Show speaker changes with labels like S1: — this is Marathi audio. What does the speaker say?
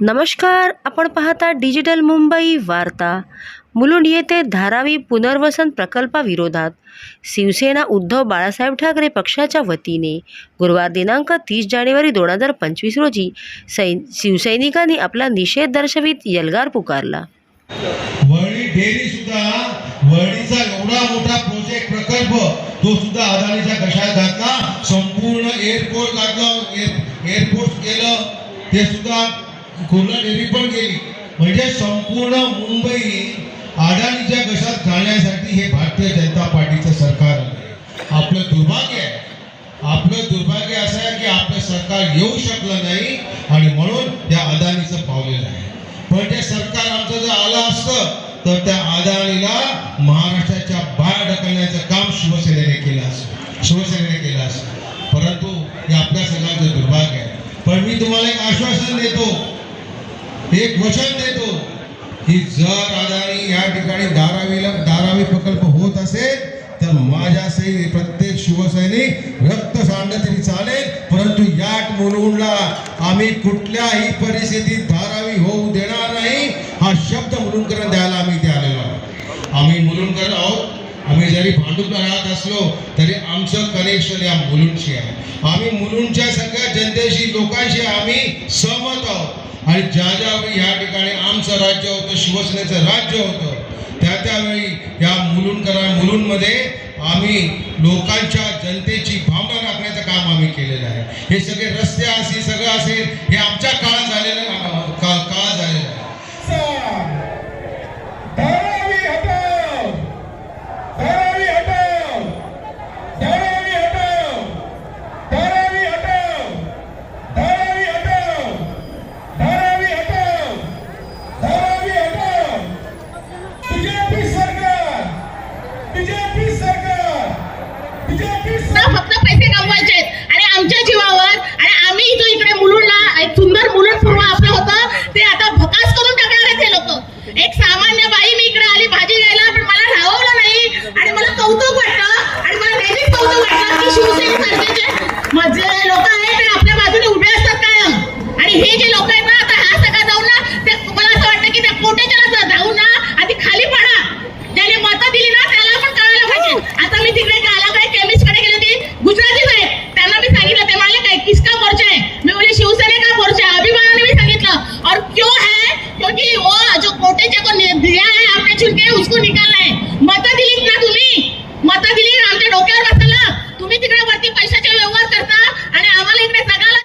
S1: नमस्कार आपण पाहता डिजिटल मुंबई वार्ता. मुलुंड येथे धारावी पुनर्वसन प्रकल्पाविरोधात शिवसेना उद्धव बाळासाहेब ठाकरे पक्षाच्या वतीने गुरुवार दिनांक तीस जानेवारी दोन हजार पंचवीस रोजी सैन शिवसैनिकांनी आपला निषेध दर्शवित यलगार पुकारला.
S2: प्रकल्प तो सुद्धा अदानीच्या कशात घातला? संपूर्ण एअरपोर्ट लागलं एअरपोर्ट केलं. ते सुद्धा कुर्ला डेअरी पण गेली. म्हणजे संपूर्ण मुंबई अडाणीच्या कशात घालण्यासाठी हे भारतीय जनता पार्टीचं सरकार आपलं दुर्भाग्य आहे. आपलं दुर्भाग्य असं आहे की आपलं सरकार येऊ शकलं नाही आणि म्हणून या अदानीचं पावलेलं आहे. पण ते सरकार आमचं जर आलं असतं तर त्या अदानीला महाराष्ट्राच्या करण्याचं काम शिवसेनेने केलं असतं शिवसेनेने केलं असतं परंतु हे आपल्या सगळ्यांचं दुर्भाग्य आहे. पण मी तुम्हाला एक आश्वासन देतो एक वचन देतो की जर अदानी या ठिकाणी धारावीला धारावी प्रकल्प होत असेल तर माझ्यासही प्रत्येक शिवसैनिक रक्त सांडलं तरी चालेल. परंतु या मुलुंडला आम्ही कुठल्याही परिस्थितीत धारावी होऊ देणार नाही. हा शब्द मुलुंडकर द्यायला आम्ही इथे आलेलो आहोत. आम्ही मुलुंडकर आहोत. जरी भांडुपला राहत असलो तरी आमचं कनेक्शन या मुलुंडशी आहे. आम्ही मुलुंडच्या सगळ्या जनतेशी लोकांशी आम्ही सहमत आहोत. आणि ज्या ज्यावेळी ह्या ठिकाणी आमचं राज्य होतं शिवसेनेचं राज्य होतं त्या त्यावेळी या मुलुंडकरा मुलुंडमध्ये आम्ही लोकांच्या जनतेची भावना राखण्याचं काम आम्ही केलेलं आहे. हे सगळे रस्ते असेल सगळं असेल हे आमच्या काळात
S3: Exacto.